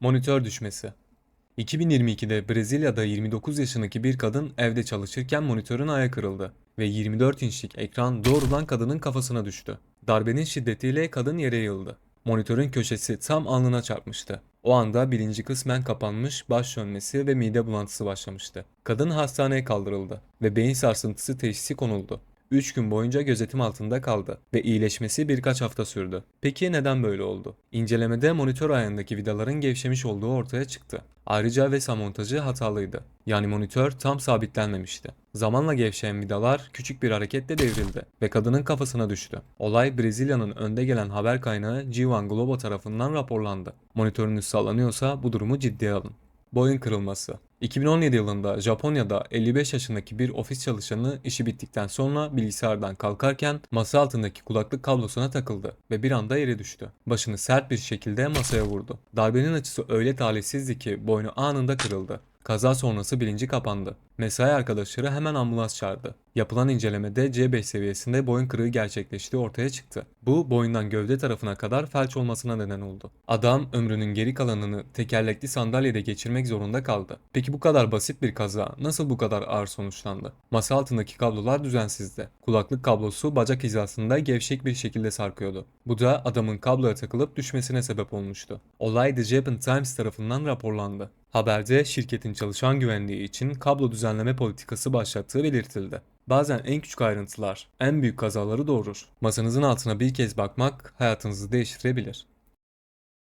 Monitör düşmesi. 2022'de Brezilya'da 29 yaşındaki bir kadın evde çalışırken monitörün ayağı kırıldı ve 24 inçlik ekran doğrudan kadının kafasına düştü. Darbenin şiddetiyle kadın yere yığıldı. Monitörün köşesi tam alnına çarpmıştı. O anda bilinci kısmen kapanmış, baş dönmesi ve mide bulantısı başlamıştı. Kadın hastaneye kaldırıldı ve beyin sarsıntısı teşhisi konuldu. 3 gün boyunca gözetim altında kaldı ve iyileşmesi birkaç hafta sürdü. Peki neden böyle oldu? İncelemede monitör ayağındaki vidaların gevşemiş olduğu ortaya çıktı. Ayrıca VESA montajı hatalıydı. Yani monitör tam sabitlenmemişti. Zamanla gevşeyen vidalar küçük bir hareketle devrildi ve kadının kafasına düştü. Olay Brezilya'nın önde gelen haber kaynağı G1 Globo tarafından raporlandı. Monitörünüz sallanıyorsa bu durumu ciddiye alın. Boyun kırılması. 2017 yılında Japonya'da 55 yaşındaki bir ofis çalışanı işi bittikten sonra bilgisayardan kalkarken masa altındaki kulaklık kablosuna takıldı ve bir anda yere düştü. Başını sert bir şekilde masaya vurdu. Darbenin açısı öyle talihsizdi ki boynu anında kırıldı. Kaza sonrası bilinci kapandı. Mesai arkadaşları hemen ambulans çağırdı. Yapılan incelemede C5 seviyesinde boyun kırığı gerçekleştiği ortaya çıktı. Bu boyundan gövde tarafına kadar felç olmasına neden oldu. Adam ömrünün geri kalanını tekerlekli sandalyede geçirmek zorunda kaldı. Peki bu kadar basit bir kaza nasıl bu kadar ağır sonuçlandı? Masa altındaki kablolar düzensizdi. Kulaklık kablosu bacak hizasında gevşek bir şekilde sarkıyordu. Bu da adamın kabloya takılıp düşmesine sebep olmuştu. Olay The Japan Times tarafından raporlandı. Haberde şirketin çalışan güvenliği için kablo düzenleme politikası başlattığı belirtildi. Bazen en küçük ayrıntılar en büyük kazaları doğurur. Masanızın altına bir kez bakmak hayatınızı değiştirebilir.